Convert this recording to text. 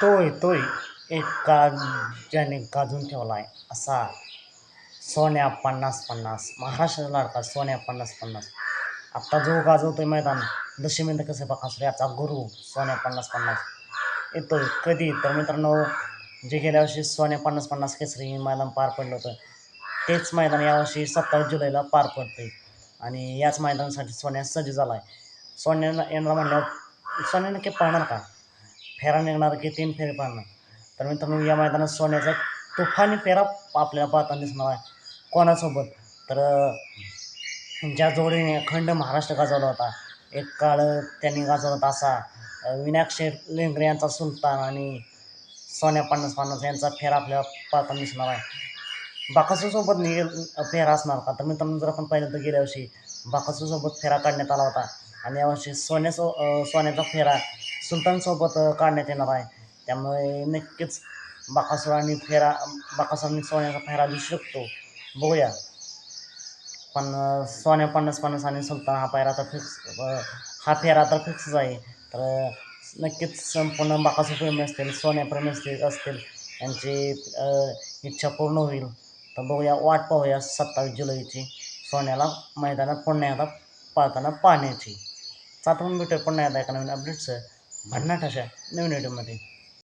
तोय तोय. एक काळ ज्याने गाजून ठेवला आहे असा. सोन्या पन्नास पन्नास. महाराष्ट्राचा लाडका सोन्या पन्नास पन्नास. आत्ता जो गाजवतो आहे मैदान दशमिंद कसे बकासूर याचा गुरु सोन्या पन्नास पन्नास. येतोय. कधी? तर मित्रांनो जे गेल्या वर्षी सोन्या पन्नास पन्नास केसरी मैदान पार पडलं होतं तेच मैदान यावर्षी सत्तावीस जुलैला पार पडते आणि याच मैदानासाठी सोन्या सज्ज झाला आहे सोन्यानं येणार म्हणल्यावर सोन्या नक्की पाहणार का? फेरा निघणार की तीन फेरे पाळणार तर मित्रांनो या मैदानात सोन्याचा तुफानी फेरा आपल्याला पाहताना दिसणार आहे. कोणासोबत? तर ज्या जोडीने अखंड महाराष्ट्र गाजवला होता एक काळ त्यांनी गाजवला होता असा अं, विनायक शेठ लेंगरे यांचा सुलतान आणि सोन्या पन्नास पन्नास यांचा फेरा आपल्याला पाहताना दिसणार आहे. बाकासूसोबत निघेल फेरा असणार का? तर मित्रांनो जर आपण पाहिलं तर गेल्या वर्षी बाकासूसोबत फेरा काढण्यात आला होता. आणि यावर्षी सोन्यासो सो सोन्याचा फेरा सुलतानसोबत काढण्यात येणार आहे. त्यामुळे नक्कीच बाकासुरांनी आणि फेरा बाकासुरांनी आणि सोन्याचा फेरा दिसू शकतो. बघूया. पण सोन्या पन्नास पन्नास आणि सुलतान हा पायरा तर फिक्स हा फेरा तर फिक्सच आहे. तर नक्कीच संपूर्ण बाकासूर प्रेमी असतील सोन्याप्रेमी असतील असतील यांची इच्छा पूर्ण होईल. तर बघूया वाट पाहूया सत्तावीस जुलैची सोन्याला मैदानात पुन्हा एकदा पाळताना पाहण्याची. चालतं भेटूया पुन्हा एकदा एका नवीन अपडेट्स भन्नाट अशा नवीन व्हिडिओमध्ये